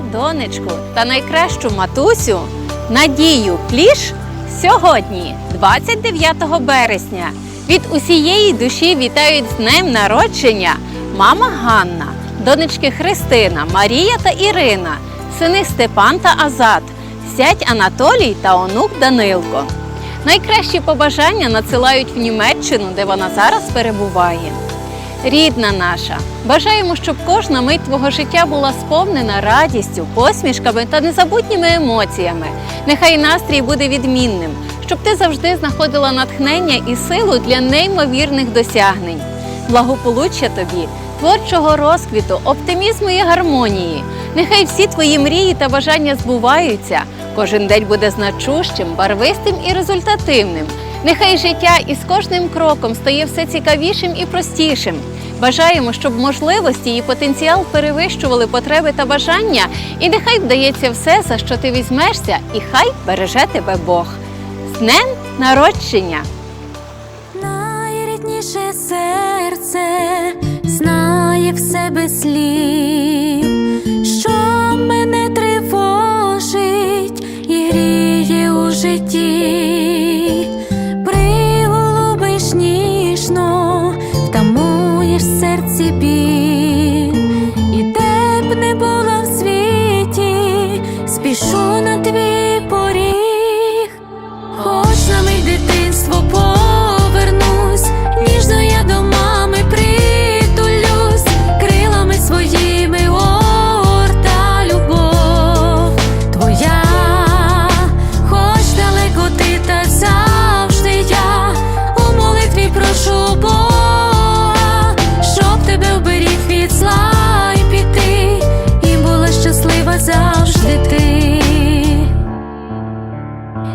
донечку та найкращу матусю Надію Кліш сьогодні, 29 березня. Від усієї душі вітають з днем народження мама Ганна, донечки Христина, Марія та Ірина, сини Степан та Азат, зять Анатолій та онук Данилко. Найкращі побажання надсилають в Німеччину, де вона зараз перебуває. Рідна наша, бажаємо, щоб кожна мить твого життя була сповнена радістю, посмішками та незабутніми емоціями. Нехай настрій буде відмінним, щоб ти завжди знаходила натхнення і силу для неймовірних досягнень. Благополуччя тобі, творчого розквіту, оптимізму і гармонії. Нехай всі твої мрії та бажання збуваються. Кожен день буде значущим, барвистим і результативним. Нехай життя із кожним кроком стає все цікавішим і простішим. Бажаємо, щоб можливості і потенціал перевищували потреби та бажання, і нехай вдається все, за що ти візьмешся, і хай береже тебе Бог. З днем народження! Найрідніше серце знає в себе слів, що мене тривожить і гріє у житті. Серці біль,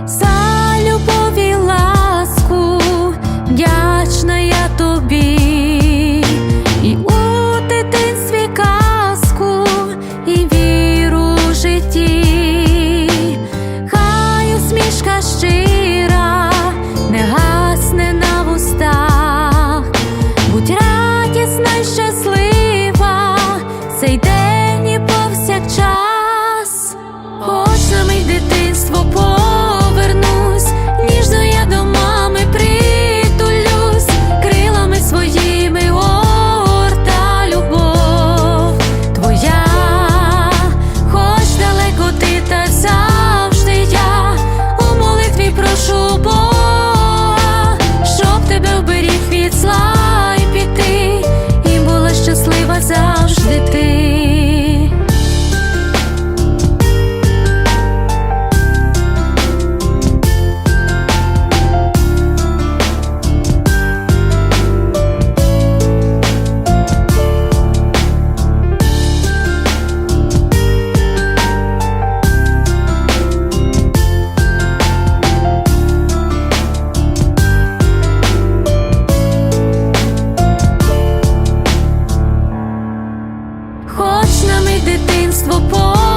За любов і ласку вдячна я тобі, і у дитинстві і віру житті, хай усмішка щира не гасне на вустах, будь радісна й щаслива, цей день завжди дитинство повернусь,